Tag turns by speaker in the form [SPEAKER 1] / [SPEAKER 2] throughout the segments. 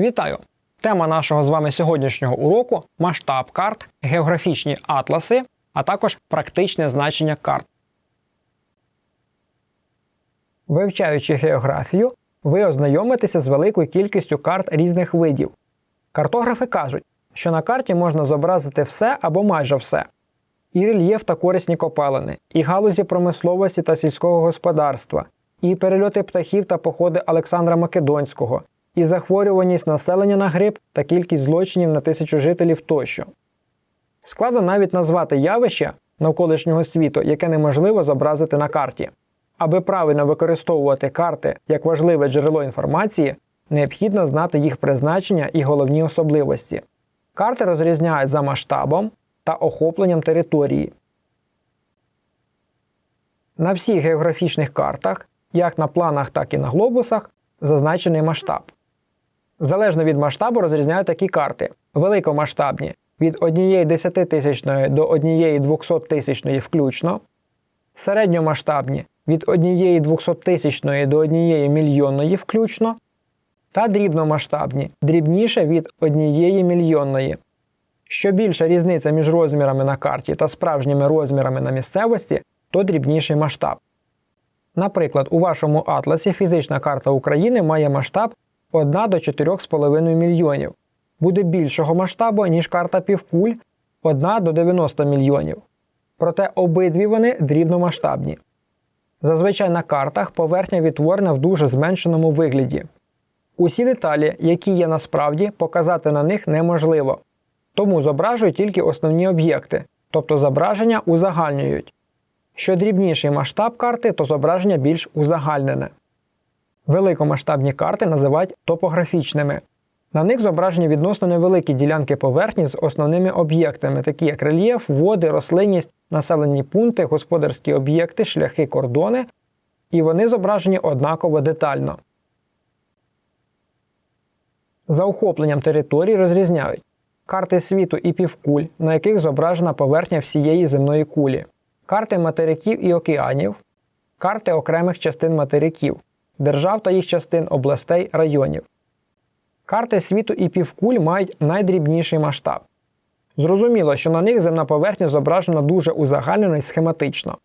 [SPEAKER 1] Вітаю! Тема нашого з вами сьогоднішнього уроку масштаб карт, географічні атласи, а також практичне значення карт. Вивчаючи географію, ви ознайомитеся з великою кількістю карт різних видів. Картографи кажуть, що на карті можна зобразити все або майже все. І рельєф та корисні копалини, і галузі промисловості та сільського господарства, і перельоти птахів та походи Олександра Македонського, і захворюваність населення на грип та кількість злочинів на тисячу жителів тощо. Складно навіть назвати явище навколишнього світу, яке неможливо зобразити на карті. Аби правильно використовувати карти як важливе джерело інформації, необхідно знати їх призначення і головні особливості. Карти розрізняють за масштабом та охопленням території. На всіх географічних картах, як на планах, так і на глобусах, зазначений масштаб. Залежно від масштабу розрізняють такі карти: великомасштабні від 1 десятитисячної до 1 двохсоттисячної включно, середньомасштабні від 1 двохсоттисячної до 1 мільйонної включно, та дрібномасштабні дрібніше від 1 мільйонної. Що більша різниця між розмірами на карті та справжніми розмірами на місцевості, то дрібніший масштаб. Наприклад, у вашому атласі фізична карта України має масштаб 1 до 4,5 мільйонів. Буде більшого масштабу, ніж карта півкуль 1 до 90 мільйонів. Проте обидві вони дрібномасштабні. Зазвичай на картах поверхня відтворена в дуже зменшеному вигляді. Усі деталі, які є насправді, показати на них неможливо. Тому зображують тільки основні об'єкти, тобто зображення узагальнюють. Що дрібніший масштаб карти, то зображення більш узагальнене. Великомасштабні карти називають топографічними. На них зображені відносно невеликі ділянки поверхні з основними об'єктами, такі як рельєф, води, рослинність, населені пункти, господарські об'єкти, шляхи, кордони, і вони зображені однаково детально. За охопленням територій розрізняють карти світу і півкуль, на яких зображена поверхня всієї земної кулі, карти материків і океанів, карти окремих частин материків, держав та їх частин областей районів. Карти світу і півкуль мають найдрібніший масштаб. Зрозуміло, що на них земна поверхня зображена дуже узагальнено і схематично.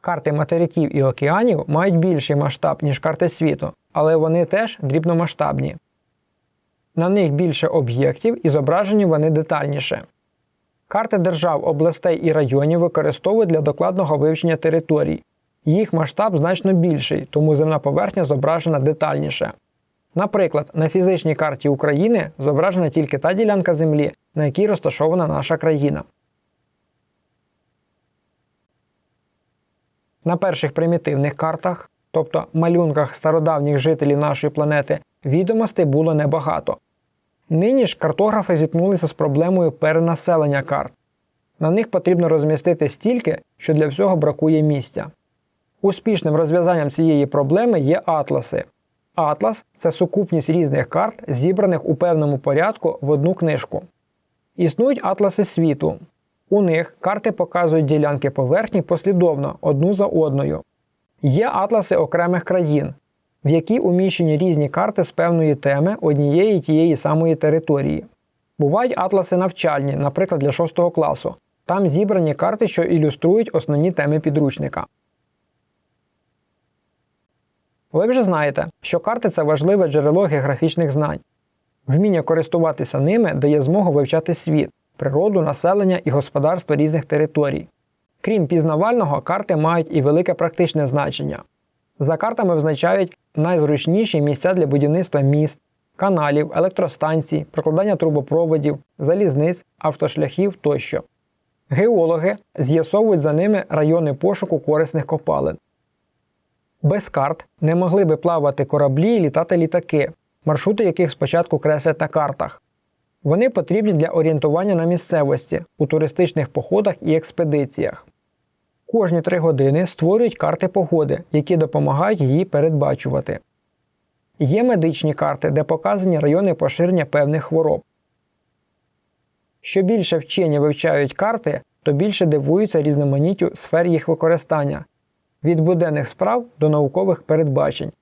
[SPEAKER 1] Карти материків і океанів мають більший масштаб, ніж карти світу, але вони теж дрібномасштабні. На них більше об'єктів і зображені вони детальніше. Карти держав, областей і районів використовують для докладного вивчення територій. Їх масштаб значно більший, тому земна поверхня зображена детальніше. Наприклад, на фізичній карті України зображена тільки та ділянка землі, на якій розташована наша країна. На перших примітивних картах, тобто малюнках стародавніх жителів нашої планети, відомостей було небагато. Нині ж картографи зіткнулися з проблемою перенаселення карт. На них потрібно розмістити стільки, що для всього бракує місця. Успішним розв'язанням цієї проблеми є атласи. Атлас це сукупність різних карт, зібраних у певному порядку в одну книжку. Існують атласи світу. У них карти показують ділянки поверхні послідовно одну за одною. Є атласи окремих країн, в які уміщені різні карти з певної теми однієї тієї самої території. Бувають атласи навчальні, наприклад, для 6 класу. Там зібрані карти, що ілюструють основні теми підручника. Ви вже знаєте, що карти це важливе джерело географічних знань. Вміння користуватися ними дає змогу вивчати світ, природу, населення і господарство різних територій. Крім пізнавального, карти мають і велике практичне значення. За картами визначають найзручніші місця для будівництва міст, каналів, електростанцій, прокладання трубопроводів, залізниць, автошляхів тощо. Геологи з'ясовують за ними райони пошуку корисних копалин. Без карт не могли би плавати кораблі і літати літаки, маршрути яких спочатку креслять на картах. Вони потрібні для орієнтування на місцевості у туристичних походах і експедиціях. Кожні три години створюють карти погоди, які допомагають її передбачувати. Є медичні карти, де показані райони поширення певних хвороб. Що більше вчені вивчають карти, то більше дивуються різноманіттю сфер їх використання від буденних справ до наукових передбачень.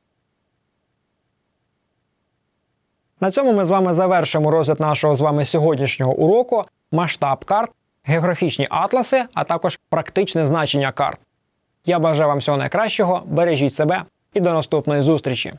[SPEAKER 1] На цьому ми з вами завершимо розгляд нашого з вами сьогоднішнього уроку, масштаб карт, географічні атласи, а також практичне значення карт. Я бажаю вам всього найкращого, бережіть себе і до наступної зустрічі!